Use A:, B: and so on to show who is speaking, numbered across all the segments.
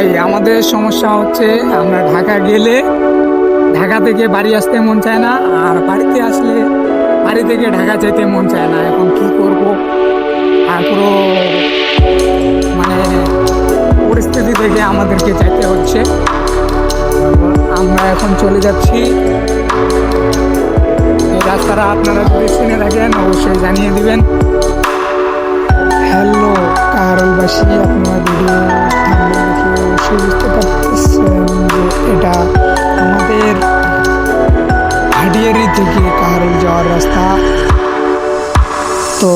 A: ভাই, আমাদের সমস্যা হচ্ছে আমরা ঢাকা গেলে ঢাকা থেকে বাড়ি আসতে মন চায় না, আর বাড়িতে আসলে বাড়ি থেকে ঢাকা যেতে মন চায় না। এখন কি করব? আর পুরো মানে পরিস্থিতি থেকে আমাদেরকে যাইতে হচ্ছে। আমরা এখন চলে যাচ্ছি। এই রাস্তাটা আপনারা যদি শুনে থাকেন, অবশ্যই জানিয়ে দিবেন। হ্যালো, কারলবাসী, আপনারা অবশ্যই বুঝতে পারতেছেন যে এটা আমাদের হাডিয়ারি থেকে কারল যাওয়ার রাস্তা। তো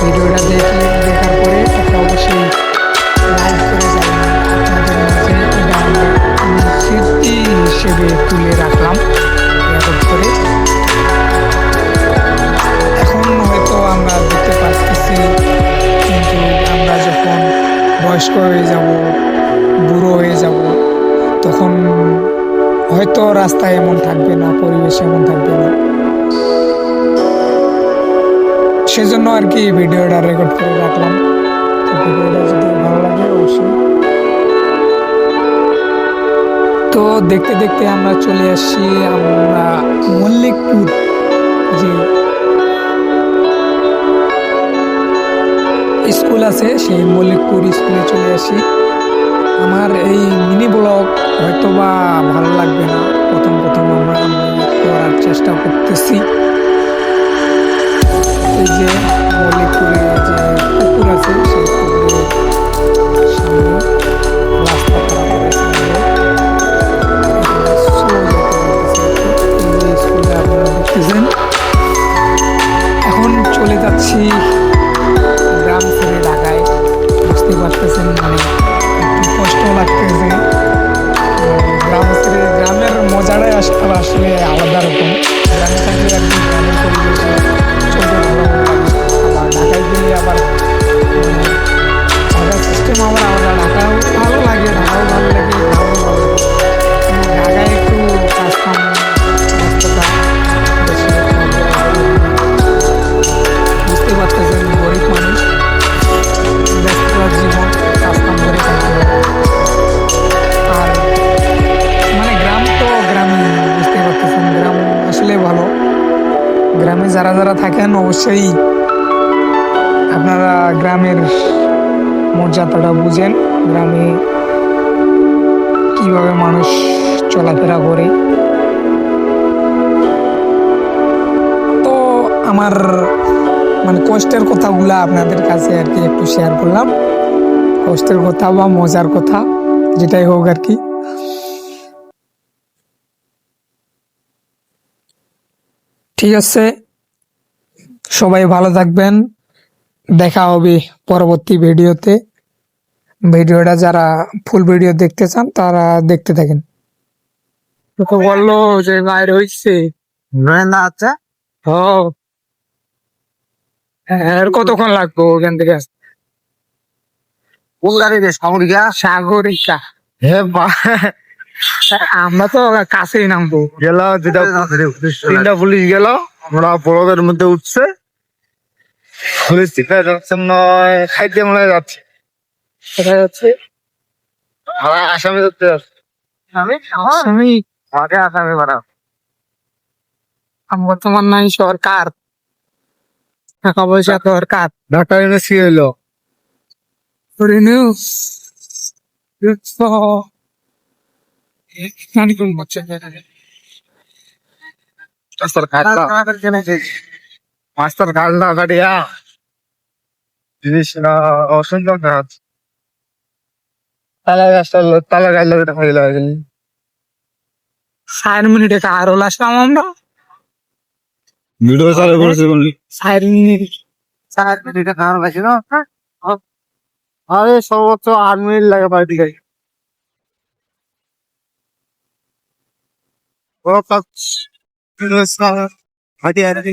A: ভিডিওটা দেখে দেখার পরে একটা অবশ্যই হিসেবে তুলে রাখলাম। এরকম করে। এখন হয়তো আমরা দেখতে পাচ্ছি কিন্তু আমরা যখন বয়স্ক হয়ে যাব, বুড়ো হয়ে যাব, তখন হয়তো রাস্তায় এমন থাকবে না, পরিবেশ এমন থাকবে না। সেজন্য আর কি ভিডিওটা রেকর্ড করে রাখলাম। ভিডিওটা যদি ভালো লাগে, অবশ্যই তো দেখতে দেখতে আমরা চলে আসছি আমরা মল্লিকপুর, যে স্কুল আছে, সেই মল্লিকপুর স্কুলে চলে আসি আমার এই মিনি ব্লগ হয়তো বা ভালো লাগবে না। প্রথম প্রথম আমরা করার চেষ্টা করতেছি। এই যে মল্লিকপুরে যারা যারা থাকেন, অবশ্যই আপনারা গ্রামের মর্যাদাটা বুঝেন। গ্রামে কীভাবে মানুষ চলাফেরা করে। তো আমার মানে কষ্টের কথাগুলা আপনাদের কাছে আর কি একটু শেয়ার করলাম। কষ্টের কথা বা মজার কথা, যেটাই হোক আর কি। ঠিক আছে? সবাই ভালো থাকবেন। দেখা হবে পরবর্তী ভিডিওতে। ভিডিওটা যারা ফুল ভিডিও দেখতে চান তারা দেখতে থাকেন। তো বলল যে বাইরে হইছে।
B: না আচ্ছা
A: ও। হ্যাঁ, আর কতক্ষণ লাগবে ওখান থেকে?
B: রে সামরিকা
A: সাগরিকা।
B: হে বা
A: আমরা তো কাছেই নামবো।
B: গেল যেটা তিনটা পুলিশ গেল। আমরা বড়দের মধ্যে উঠছে। যাচ্ছে নয় খাইতে মনে হয় যাচ্ছে।
A: দেখা যাচ্ছে?
B: আমরা আসামি ধরতে যাচ্ছে। আমি
A: আমি
B: আমাকে আসামি বাড়া
A: বর্তমান নাই সরকার। টাকা পয়সা দরকার।
B: ডাক্তার ইউনিভার্সিটি হইল।
A: রিনিউ জানি কোন হচ্ছে
B: মাস্টার মাস্টার কাটলা গাড়িয়া জিনিস অসুন্দর কাজ তালা গাছটা তালা গাইলে এটা হয়ে গেল
A: চার মিনিটে কারও আসলাম আমরা।
B: ভিডিও চালু করেছে কোন
A: চার মিনিট
B: চার মিনিটে গেছে না? আরে সর্বোচ্চ আট মিনিট লাগে বাড়িতে গাই ও কাজ। হাঁটি হাঁটি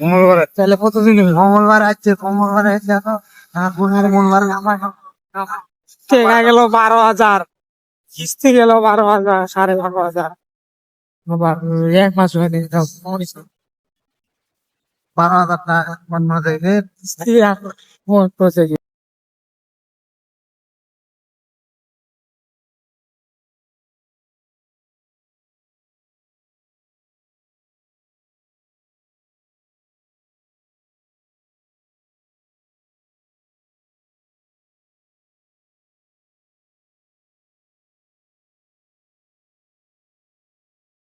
C: মঙ্গলবারে।
A: তাহলে কতদিন
C: মঙ্গলবার আসছে মঙ্গলবার আসছে তো বুধবারে মঙ্গলবার আমার
A: টাকা গেল বারো হাজার? কিস্তি গেল বারো হাজার সাড়ে বারো হাজার। বাবা এক মাস হয়নি
C: বারো হাজার টাকা
A: কিস্তি আর